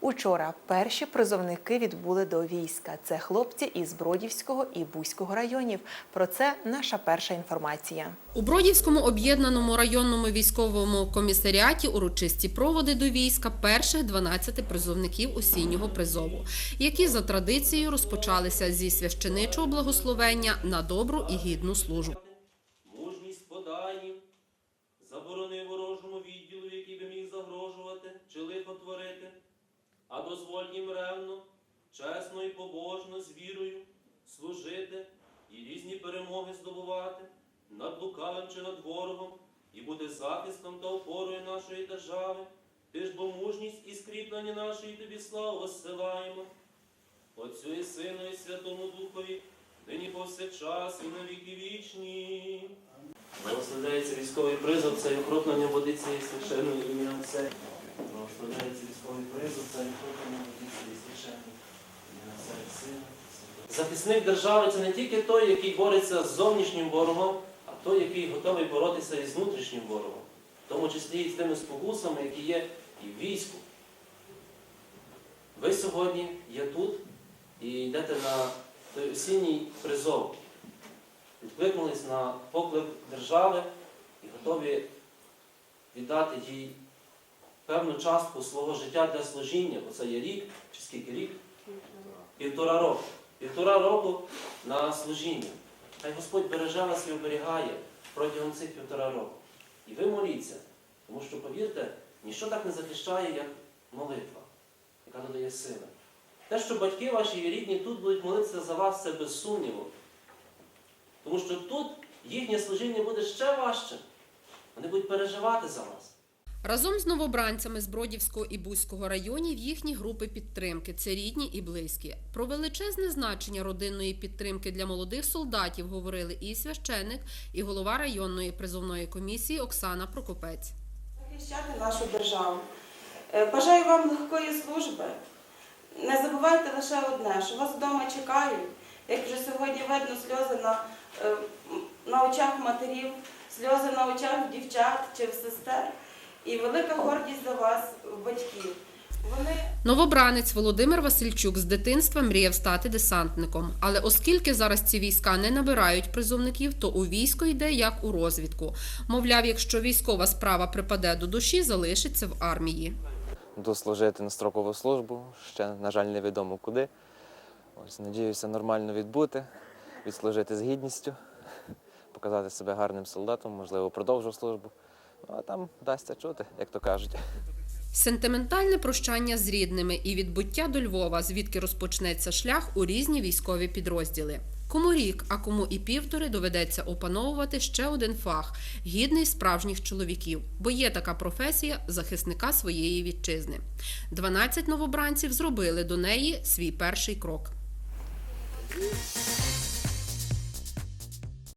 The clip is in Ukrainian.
Учора перші призовники відбули до війська. Це хлопці із Бродівського і Бузького районів. Про це наша перша інформація. У Бродівському об'єднаному районному військовому комісаріаті урочисті проводи до війська перших 12 призовників осіннього призову, які за традицією розпочалися зі священичого благословення на добру і гідну службу. Їм ревно, чесно і побожно, з вірою служити і різні перемоги здобувати над лукавим чи над ворогом, і бути захистом та опорою нашої держави. Ти ж бо мужність і скріплення нашої тобі славу воссилаємо. Отцю і Сину і Святому Духові, нині повсякчас і на віки вічні. Благословляється військовий призов, це і окроплення водиці і священної ім'я Отця. Благословляється військовий призов, це і окроплення водиці і священної ім'я Сина. Захисник держави це не тільки той, який бореться з зовнішнім ворогом, а той, який готовий боротися із внутрішнім ворогом, в тому числі і з тими спокусами, які є і в війську. Ви сьогодні є тут і йдете на той осінній призов. Відкликнулись на поклик держави і готові віддати їй певну частку свого життя для служіння, бо це є рік, чи скільки рік? Півтора року. Півтора року на служіння. Хай Господь береже вас і оберігає протягом цих півтора року. І ви моліться, тому що, повірте, ніщо так не захищає, як молитва, яка додає сили. Те, що батьки ваші і рідні тут будуть молитися за вас, це без сумніву. Тому що тут їхнє служіння буде ще важче. Вони будуть переживати за вас. Разом з новобранцями з Бродівського і Бузького районів їхні групи підтримки це рідні і близькі. Про величезне значення родинної підтримки для молодих солдатів говорили і священник, і голова районної призовної комісії Оксана Прокопець. захищати нашу державу. Е, Бажаю вам легкої служби. Не забувайте лише одне, що вас вдома чекають, як вже сьогодні видно сльози на, е, на очах матерів, сльози на очах дівчат чи сестер. І велика гордість за вас, батьків. Вони Новобранець Володимир Васильчук з дитинства мріяв стати десантником. Але оскільки зараз ці війська не набирають призовників, то у військо йде як у розвідку. Мовляв, якщо військова справа припаде до душі, залишиться в армії. Буду служити на строкову службу, ще, на жаль, невідомо куди. Ось, надіюся нормально відбути, відслужити з гідністю, показати себе гарним солдатом, можливо, продовжу службу. Ну, а там дасться чути, як то кажуть. Сентиментальне прощання з рідними і відбуття до Львова, звідки розпочнеться шлях у різні військові підрозділи. Кому рік, а кому і півтори доведеться опановувати ще один фах гідний справжніх чоловіків, бо є така професія захисника своєї вітчизни. 12 новобранців зробили до неї свій перший крок. ハハハハ!